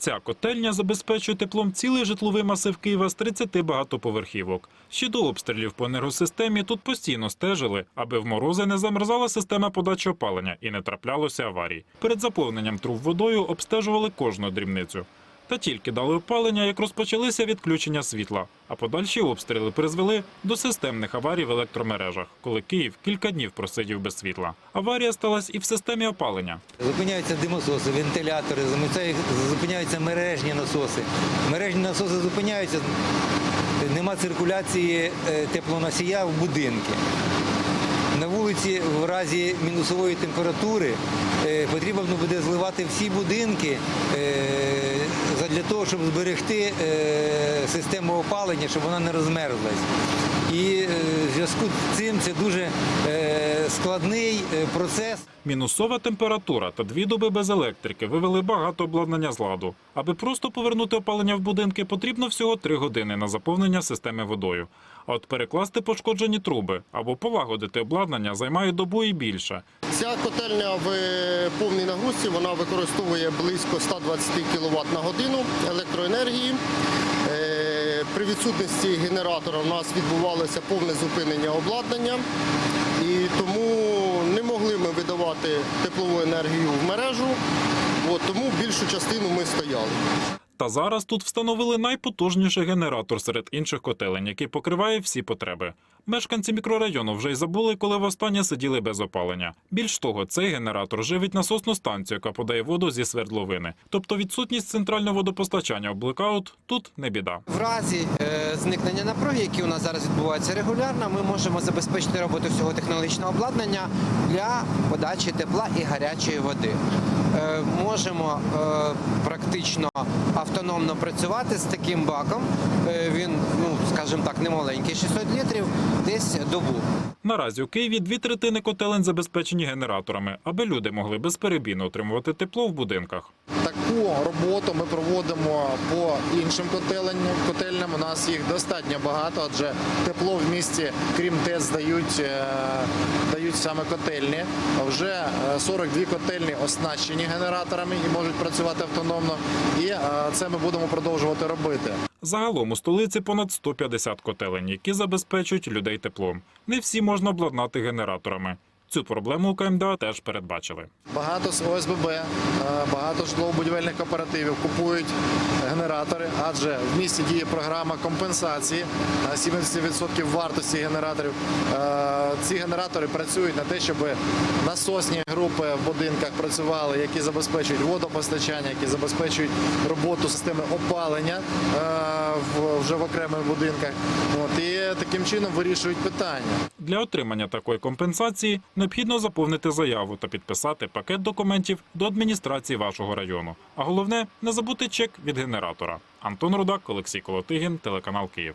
Ця котельня забезпечує теплом цілий житловий масив Києва з 30 багатоповерхівок. Ще до обстрілів по енергосистемі тут постійно стежили, аби в морози не замерзала система подачі опалення і не траплялося аварій. Перед заповненням труб водою обстежували кожну дрібницю. Та тільки дали опалення, як розпочалися відключення світла, а подальші обстріли призвели до системних аварій в електромережах, коли Київ кілька днів просидів без світла. Аварія сталася і в системі опалення. Зупиняються димососи, вентилятори, зупиняються- мережні насоси. Мережні насоси зупиняються, нема циркуляції е, теплоносія в будинки. На вулиці в разі мінусової температури е, потрібно буде зливати всі будинки е, для того, щоб зберегти е, систему опалення, щоб вона не розмерзлась. І е, в зв'язку з цим це дуже е, складний процес. Мінусова температура та дві доби без електрики вивели багато обладнання з ладу. Аби просто повернути опалення в будинки, потрібно всього три години на заповнення системи водою. А от перекласти пошкоджені труби або полагодити обладнання займає добу і більше. Ця котельня в повній нагрузці використовує близько 120 кВт на годину електроенергії. Е, При відсутності генератора у нас відбувалося повне зупинення обладнання, і тому не могли ми видавати теплову енергію в мережу, тому більшу частину ми стояли. Та зараз тут встановили найпотужніший генератор серед інших котелень, який покриває всі потреби. Мешканці мікрорайону вже й забули, коли востаннє сиділи без опалення. Більш того, цей генератор живить насосну станцію, яка подає воду зі свердловини. Тобто відсутність центрального водопостачання в блекаут тут не біда. В разі е, зникнення напруги, які у нас зараз відбуваються регулярно, ми можемо забезпечити роботу всього технологічного обладнання для подачі тепла і гарячої води. Е, можемо е, практично автономно працювати з таким баком. Він, ну скажімо так, не маленький, 600 літрів, десь добу. Наразі у Києві дві третини котелень забезпечені генераторами, аби люди могли безперебійно отримувати тепло в будинках. Таку роботу ми проводимо по іншим котельням. У нас їх достатньо багато, адже тепло в місті, крім ТЕЦ, дають, е, дають саме котельні. Вже е, 42 котельні оснащені генераторами і можуть працювати автономно. І е, це ми будемо продовжувати робити. Загалом у столиці понад 150 котелень, які забезпечують людей теплом. Не всі можна обладнати генераторами. Цю проблему у КМДА теж передбачили. Багато з ОСББ, е, багато житлово-будівельних кооперативів купують генератори, адже в місті діє програма компенсації на 70% вартості генераторів. Е, Ці генератори працюють на те, щоб насосні групи в будинках працювали, які забезпечують водопостачання, які забезпечують роботу системи опалення е, вже в окремих будинках. От, і таким чином вирішують питання. Для отримання такої компенсації необхідно заповнити заяву та підписати пакет документів до адміністрації вашого району. А головне не забути чек від генератора. Антон Рудак, Олексій Колотигін, телеканал Київ.